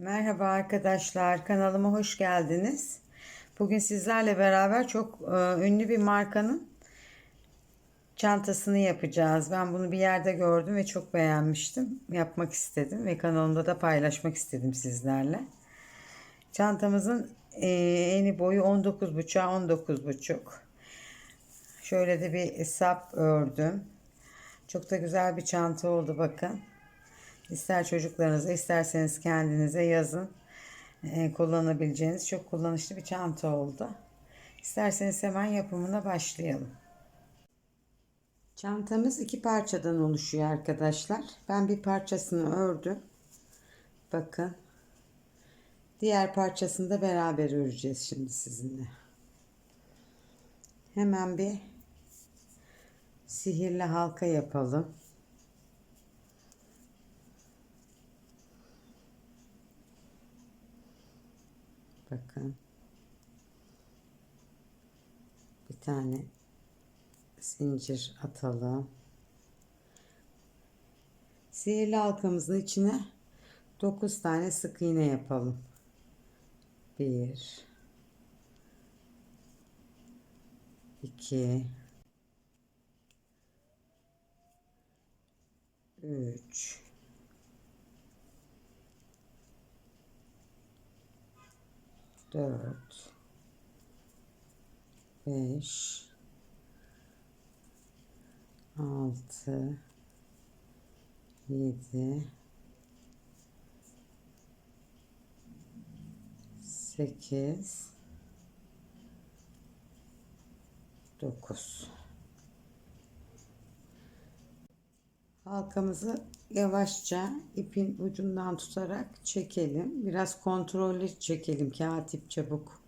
Merhaba arkadaşlar, kanalıma hoş geldiniz. Bugün sizlerle beraber çok e, ünlü bir markanın çantasını yapacağız. Ben bunu bir yerde gördüm ve çok beğenmiştim. Yapmak istedim ve kanalımda da paylaşmak istedim sizlerle. Çantamızın e, eni boyu 19,5'a 19,5. Şöyle de bir sap ördüm. Çok da güzel bir çanta oldu bakın. İster çocuklarınıza isterseniz kendinize yazın. Ee, kullanabileceğiniz çok kullanışlı bir çanta oldu. İsterseniz hemen yapımına başlayalım. Çantamız iki parçadan oluşuyor arkadaşlar. Ben bir parçasını ördüm. Bakın. Diğer parçasını da beraber öreceğiz şimdi sizinle. Hemen bir sihirli halka yapalım. Bakın. Bir tane zincir atalım. Sihirli halkamızın içine 9 tane sık iğne yapalım. 1 2 3 dört, beş, altı, yedi, sekiz, dokuz. Halkamızı yavaşça ipin ucundan tutarak çekelim. Biraz kontrollü çekelim. Kağıt ip çabuk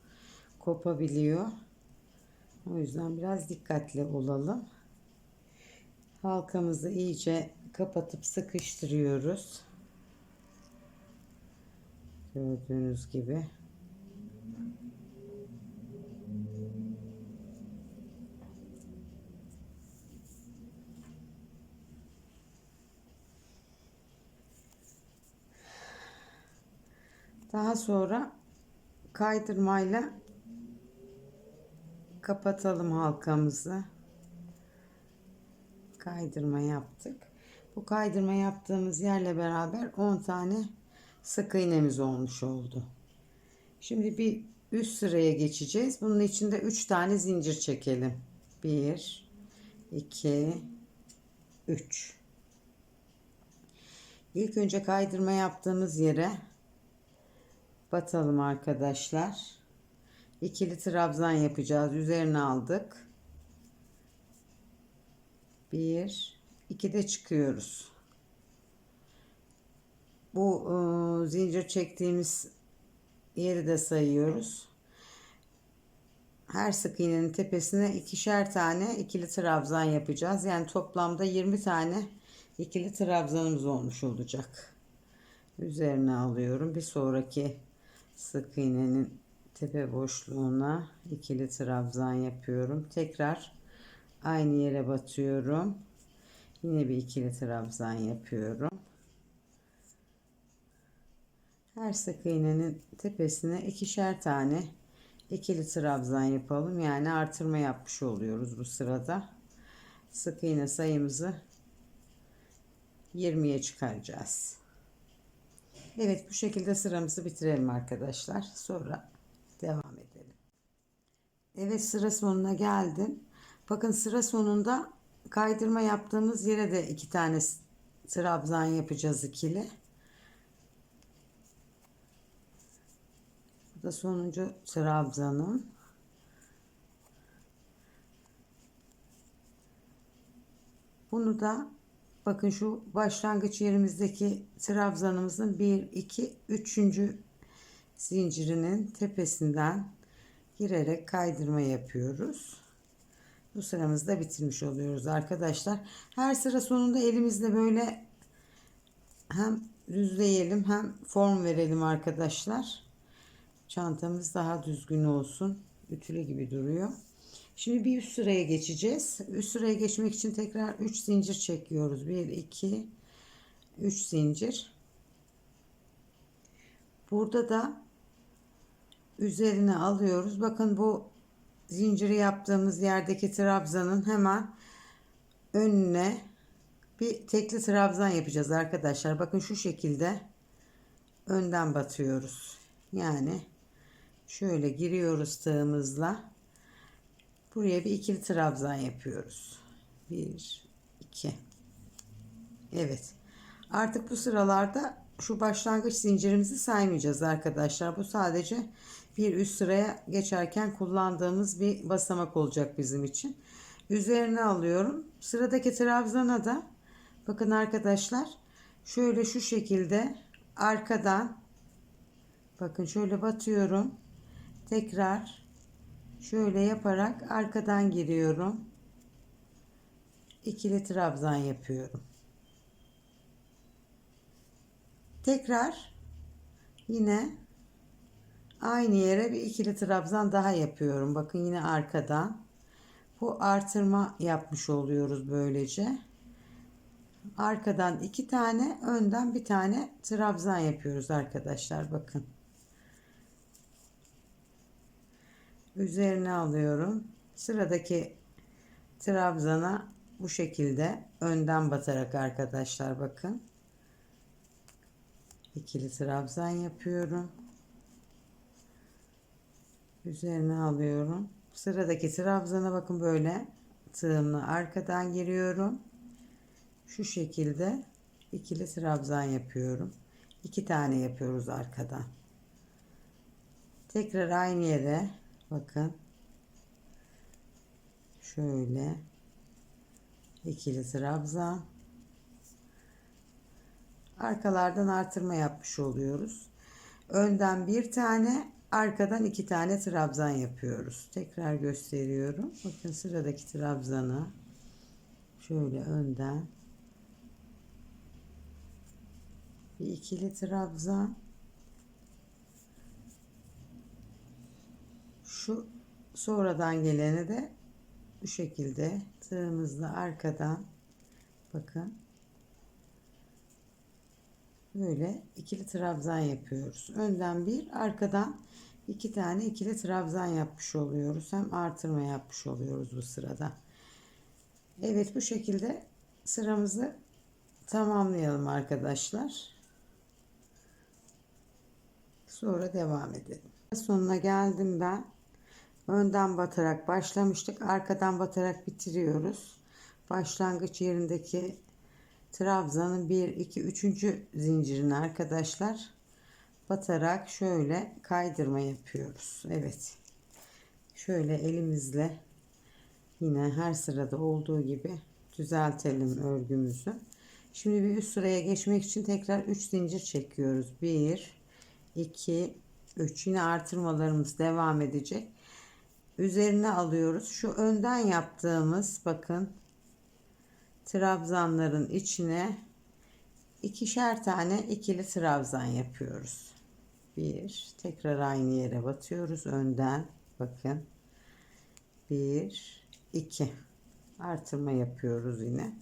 kopabiliyor. O yüzden biraz dikkatli olalım. Halkamızı iyice kapatıp sıkıştırıyoruz. Gördüğünüz gibi. Daha sonra kaydırmayla kapatalım halkamızı. Kaydırma yaptık. Bu kaydırma yaptığımız yerle beraber 10 tane sık iğnemiz olmuş oldu. Şimdi bir üst sıraya geçeceğiz. Bunun içinde 3 tane zincir çekelim. 1 2 3 İlk önce kaydırma yaptığımız yere batalım arkadaşlar. İkili trabzan yapacağız. Üzerine aldık. Bir, iki de çıkıyoruz. Bu e, zincir çektiğimiz yeri de sayıyoruz. Her sık iğnenin tepesine ikişer tane ikili trabzan yapacağız. Yani toplamda 20 tane ikili trabzanımız olmuş olacak. Üzerine alıyorum. Bir sonraki sık iğnenin tepe boşluğuna ikili trabzan yapıyorum. Tekrar aynı yere batıyorum. Yine bir ikili trabzan yapıyorum. Her sık iğnenin tepesine ikişer tane ikili trabzan yapalım. Yani artırma yapmış oluyoruz bu sırada. Sık iğne sayımızı 20'ye çıkaracağız. Evet bu şekilde sıramızı bitirelim arkadaşlar. Sonra devam edelim. Evet sıra sonuna geldim. Bakın sıra sonunda kaydırma yaptığımız yere de iki tane trabzan yapacağız ikili. Bu da sonuncu trabzanım. Bunu da bakın şu başlangıç yerimizdeki trabzanımızın 1 2 3. zincirinin tepesinden girerek kaydırma yapıyoruz. Bu sıramızda bitirmiş oluyoruz arkadaşlar. Her sıra sonunda elimizle böyle hem düzleyelim hem form verelim arkadaşlar. Çantamız daha düzgün olsun. Ütülü gibi duruyor. Şimdi bir üst sıraya geçeceğiz. Üst sıraya geçmek için tekrar 3 zincir çekiyoruz. 1 2 3 zincir. Burada da üzerine alıyoruz. Bakın bu zinciri yaptığımız yerdeki trabzanın hemen önüne bir tekli trabzan yapacağız arkadaşlar. Bakın şu şekilde önden batıyoruz. Yani şöyle giriyoruz tığımızla. Buraya bir ikili trabzan yapıyoruz. Bir, iki. Evet. Artık bu sıralarda şu başlangıç zincirimizi saymayacağız arkadaşlar. Bu sadece bir üst sıraya geçerken kullandığımız bir basamak olacak bizim için. Üzerine alıyorum. Sıradaki trabzana da bakın arkadaşlar şöyle şu şekilde arkadan bakın şöyle batıyorum. Tekrar şöyle yaparak arkadan giriyorum. İkili trabzan yapıyorum. Tekrar yine aynı yere bir ikili trabzan daha yapıyorum. Bakın yine arkadan. Bu artırma yapmış oluyoruz böylece. Arkadan iki tane, önden bir tane trabzan yapıyoruz arkadaşlar. Bakın. Üzerine alıyorum. Sıradaki trabzana bu şekilde önden batarak arkadaşlar bakın ikili trabzan yapıyorum. Üzerine alıyorum. Sıradaki trabzana bakın böyle tığımla arkadan giriyorum. Şu şekilde ikili trabzan yapıyorum. İki tane yapıyoruz arkadan. Tekrar aynı yere bakın. Şöyle ikili trabzan arkalardan artırma yapmış oluyoruz. Önden bir tane, arkadan iki tane trabzan yapıyoruz. Tekrar gösteriyorum. Bakın sıradaki trabzanı şöyle önden bir ikili trabzan şu sonradan geleni de bu şekilde tığımızla arkadan bakın böyle ikili trabzan yapıyoruz. Önden bir, arkadan iki tane ikili trabzan yapmış oluyoruz. Hem artırma yapmış oluyoruz bu sırada. Evet bu şekilde sıramızı tamamlayalım arkadaşlar. Sonra devam edelim. Sonuna geldim ben. Önden batarak başlamıştık. Arkadan batarak bitiriyoruz. Başlangıç yerindeki trabzanın 1 2 3. zincirini arkadaşlar batarak şöyle kaydırma yapıyoruz. Evet. Şöyle elimizle yine her sırada olduğu gibi düzeltelim örgümüzü. Şimdi bir üst sıraya geçmek için tekrar 3 zincir çekiyoruz. 1 2 3 yine artırmalarımız devam edecek. Üzerine alıyoruz. Şu önden yaptığımız bakın trabzanların içine ikişer tane ikili trabzan yapıyoruz. Bir, tekrar aynı yere batıyoruz önden. Bakın. Bir, iki. Artırma yapıyoruz yine.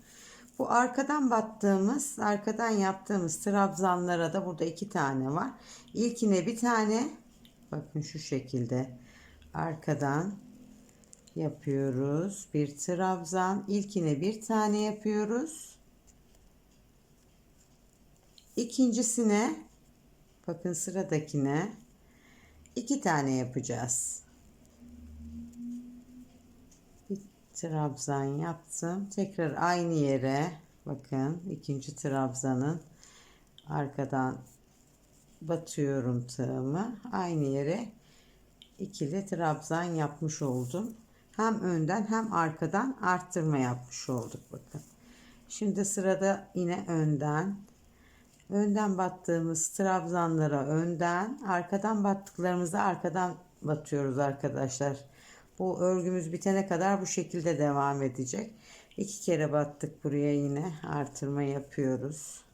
Bu arkadan battığımız, arkadan yaptığımız trabzanlara da burada iki tane var. İlkine bir tane, bakın şu şekilde arkadan yapıyoruz. Bir trabzan. İlkine bir tane yapıyoruz. İkincisine bakın sıradakine iki tane yapacağız. Bir trabzan yaptım. Tekrar aynı yere bakın ikinci trabzanın arkadan batıyorum tığımı. Aynı yere ikili trabzan yapmış oldum hem önden hem arkadan arttırma yapmış olduk bakın. Şimdi sırada yine önden önden battığımız trabzanlara önden arkadan battıklarımızda arkadan batıyoruz arkadaşlar. Bu örgümüz bitene kadar bu şekilde devam edecek. İki kere battık buraya yine artırma yapıyoruz.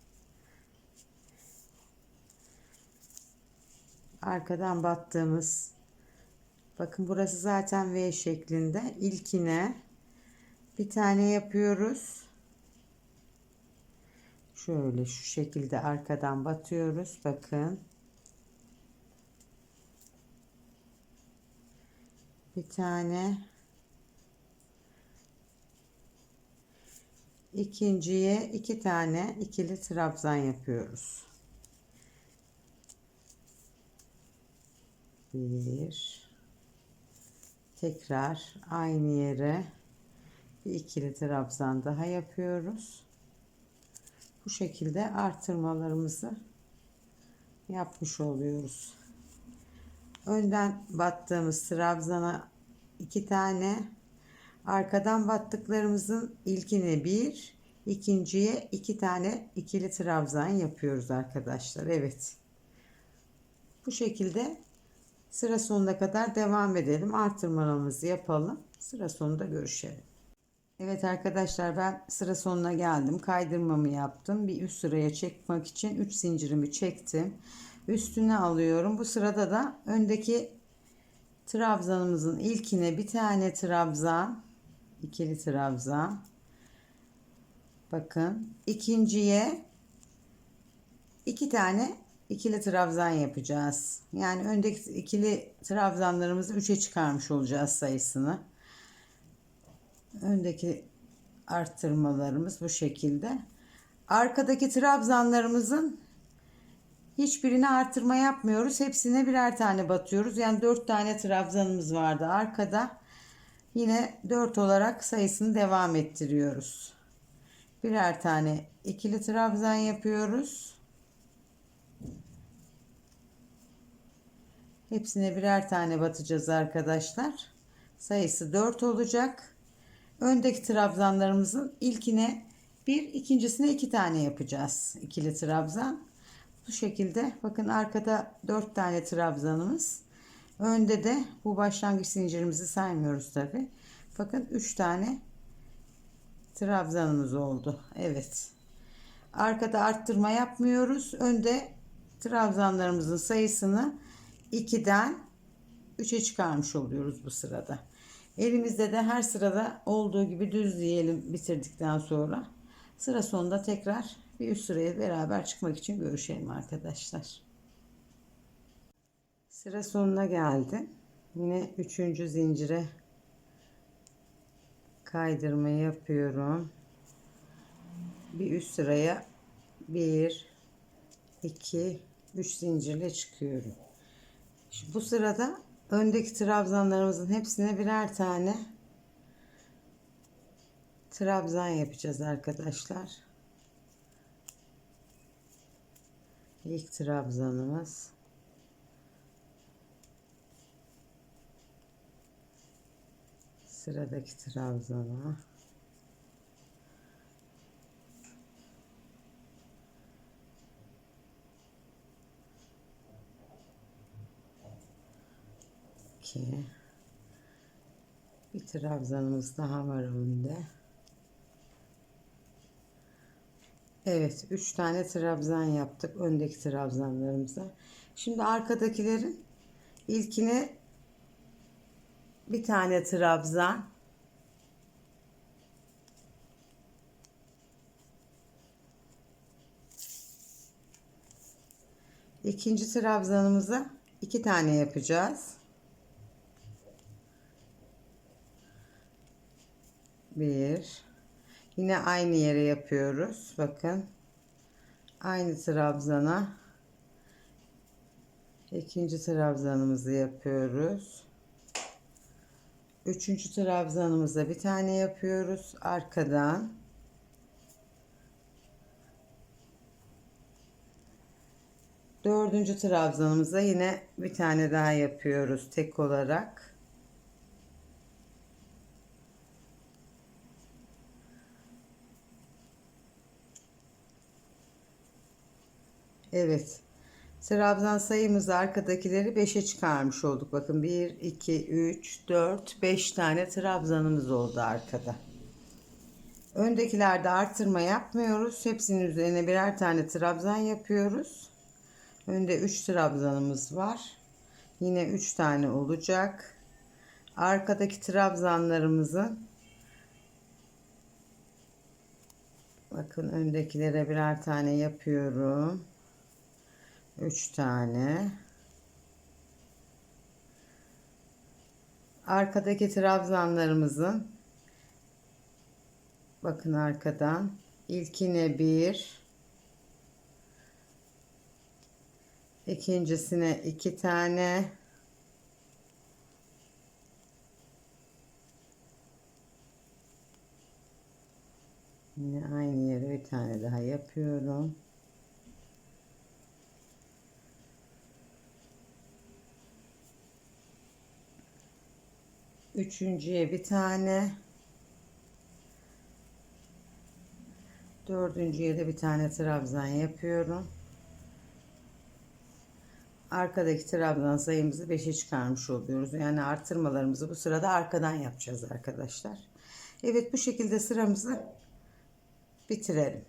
Arkadan battığımız Bakın burası zaten V şeklinde. İlkine bir tane yapıyoruz. Şöyle şu şekilde arkadan batıyoruz. Bakın. Bir tane ikinciye iki tane ikili trabzan yapıyoruz. Bir Tekrar aynı yere bir ikili trabzan daha yapıyoruz. Bu şekilde artırmalarımızı yapmış oluyoruz. Önden battığımız trabzana iki tane, arkadan battıklarımızın ilkine bir, ikinciye iki tane ikili trabzan yapıyoruz arkadaşlar. Evet. Bu şekilde sıra sonuna kadar devam edelim. Artırmalarımızı yapalım. Sıra sonunda görüşelim. Evet arkadaşlar ben sıra sonuna geldim. Kaydırmamı yaptım. Bir üst sıraya çekmek için 3 zincirimi çektim. Üstüne alıyorum. Bu sırada da öndeki trabzanımızın ilkine bir tane trabzan, ikili trabzan. Bakın ikinciye iki tane ikili trabzan yapacağız. Yani öndeki ikili trabzanlarımızı 3'e çıkarmış olacağız sayısını. Öndeki arttırmalarımız bu şekilde. Arkadaki trabzanlarımızın hiçbirine artırma yapmıyoruz. Hepsine birer tane batıyoruz. Yani 4 tane trabzanımız vardı arkada. Yine 4 olarak sayısını devam ettiriyoruz. Birer tane ikili trabzan yapıyoruz. Hepsine birer tane batacağız arkadaşlar. Sayısı 4 olacak. Öndeki trabzanlarımızın ilkine bir, ikincisine iki tane yapacağız. İkili trabzan. Bu şekilde bakın arkada dört tane trabzanımız. Önde de bu başlangıç zincirimizi saymıyoruz tabi. Bakın üç tane trabzanımız oldu. Evet. Arkada arttırma yapmıyoruz. Önde trabzanlarımızın sayısını 2'den 3'e çıkarmış oluyoruz bu sırada. Elimizde de her sırada olduğu gibi düzleyelim bitirdikten sonra. Sıra sonunda tekrar bir üst sıraya beraber çıkmak için görüşelim arkadaşlar. Sıra sonuna geldim. Yine üçüncü zincire kaydırma yapıyorum. Bir üst sıraya bir, iki, üç zincirle çıkıyorum. Bu sırada öndeki trabzanlarımızın hepsine birer tane trabzan yapacağız arkadaşlar. İlk trabzanımız sıradaki trabzana 2 bir trabzanımız daha var önde. Evet 3 tane trabzan yaptık öndeki trabzanlarımıza. Şimdi arkadakilerin ilkine bir tane trabzan ikinci trabzanımıza iki tane yapacağız. Bir. Yine aynı yere yapıyoruz. Bakın. Aynı trabzana ikinci trabzanımızı yapıyoruz. Üçüncü trabzanımıza bir tane yapıyoruz. Arkadan. Dördüncü trabzanımıza yine bir tane daha yapıyoruz tek olarak. Evet. Trabzan sayımızı arkadakileri 5'e çıkarmış olduk. Bakın 1, 2, 3, 4, 5 tane trabzanımız oldu arkada. Öndekilerde artırma yapmıyoruz. Hepsinin üzerine birer tane trabzan yapıyoruz. Önde 3 trabzanımız var. Yine 3 tane olacak. Arkadaki trabzanlarımızın bakın öndekilere birer tane yapıyorum. 3 tane. Arkadaki trabzanlarımızın. Bakın arkadan. İlkine bir. İkincisine iki tane. Yine aynı yere bir tane daha yapıyorum. Üçüncüye bir tane. Dördüncüye de bir tane trabzan yapıyorum. Arkadaki trabzan sayımızı 5'e çıkarmış oluyoruz. Yani artırmalarımızı bu sırada arkadan yapacağız arkadaşlar. Evet bu şekilde sıramızı bitirelim.